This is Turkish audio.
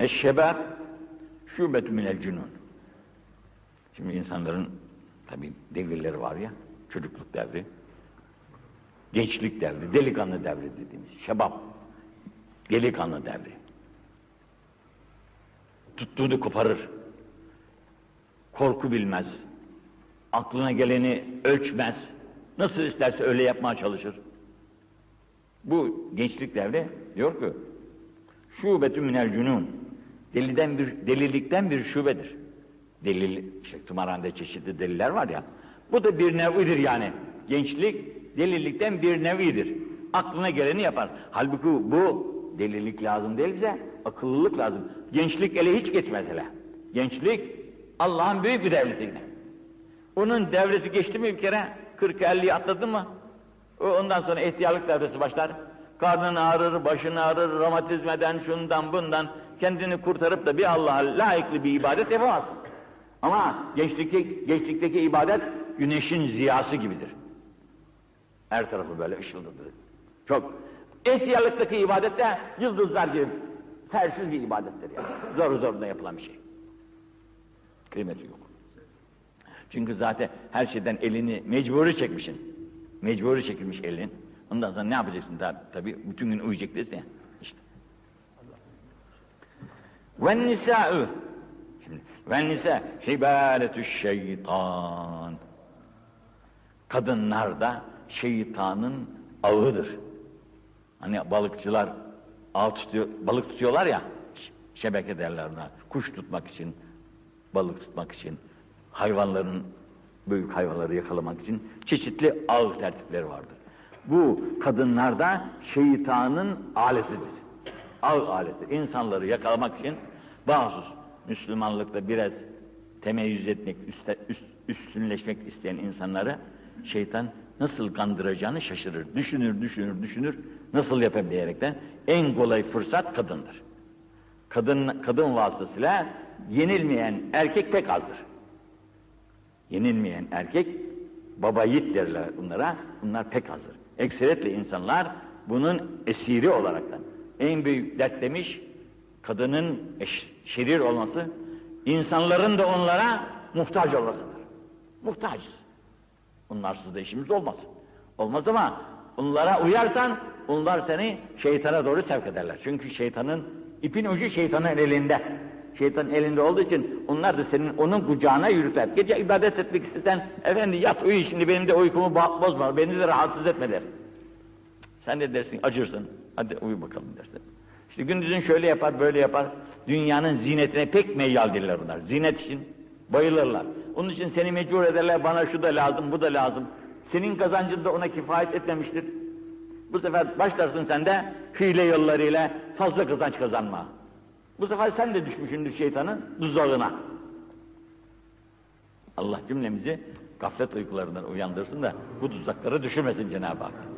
Eşşebab şubetü minel cünun. Şimdi insanların tabi devirleri var ya, çocukluk devri, gençlik devri, delikanlı devri dediğimiz, şebap, delikanlı devri. Tuttuğunu koparır, korku bilmez, aklına geleni ölçmez, nasıl isterse öyle yapmaya çalışır. Bu gençlik devri diyor ki, şubetü minel cünun, deliden bir, delilikten bir şubedir. Delil, işte tımarhanede çeşitli deliller var ya, bu da bir nevidir yani. Gençlik delilikten bir nevidir. Aklına geleni yapar. Halbuki bu delilik lazım değil bize, akıllılık lazım. Gençlik ele hiç geçmez hele. Gençlik Allah'ın büyük bir devleti yine. Onun devresi geçti mi bir kere, 40-50'yi atladı mı, ondan sonra ihtiyarlık devresi başlar. Karnın ağrır, başın ağrır, romatizmeden, şundan bundan kendini kurtarıp da bir Allah'a layıklı bir ibadet yapamazsın. Ama gençlikteki, gençlikteki ibadet güneşin ziyası gibidir. Her tarafı böyle ışıldırır. Çok. İhtiyarlıktaki ibadet de yıldızlar gibi tersiz bir ibadettir yani. Zor zorunda yapılan bir şey. Kıymeti yok. Çünkü zaten her şeyden elini mecburi çekmişsin. Mecburi çekilmiş elin. Ondan sonra ne yapacaksın tabi, bütün gün uyuyacak değilsin ya. İşte. Ve Şimdi ve nisa hibaletü şeytan. Kadınlar da şeytanın ağıdır. Hani balıkçılar ağ tutuyor, balık tutuyorlar ya, şebeke derler buna. Kuş tutmak için, balık tutmak için, hayvanların, büyük hayvanları yakalamak için çeşitli ağ tertipleri vardır. Bu kadınlarda şeytanın aletidir. Ağ aleti. İnsanları yakalamak için bazı Müslümanlıkta biraz temeyyüz etmek, üste, üst, üstünleşmek isteyen insanları şeytan nasıl kandıracağını şaşırır. Düşünür, düşünür, düşünür. Nasıl yapabileyerekten en kolay fırsat kadındır. Kadın, kadın vasıtasıyla yenilmeyen erkek pek azdır. Yenilmeyen erkek, baba yiğit derler bunlara, bunlar pek azdır. Ekseriyetle insanlar bunun esiri olaraktan. En büyük dert demiş, kadının şerir olması, insanların da onlara muhtaç olmasıdır. Muhtacız. Bunlarsız da işimiz olmaz. Olmaz ama onlara uyarsan, onlar seni şeytana doğru sevk ederler. Çünkü şeytanın, ipin ucu şeytanın elinde. Şeytanın elinde olduğu için onlar da senin onun kucağına yürütler. Gece ibadet etmek istesen, efendi yat uyu şimdi benim de uykumu bozma, beni de rahatsız etme der. Sen de dersin, acırsın, hadi uyu bakalım dersin. İşte gündüzün şöyle yapar, böyle yapar. Dünyanın zinetine pek meyyaldirler bunlar. Zinet için bayılırlar. Onun için seni mecbur ederler, bana şu da lazım, bu da lazım. Senin kazancın da ona kifayet etmemiştir. Bu sefer başlarsın sen de hile yollarıyla fazla kazanç kazanma. Bu sefer sen de düşmüşsündür şeytanın tuzağına. Allah cümlemizi gaflet uykularından uyandırsın da bu tuzaklara düşürmesin Cenab-ı Hak.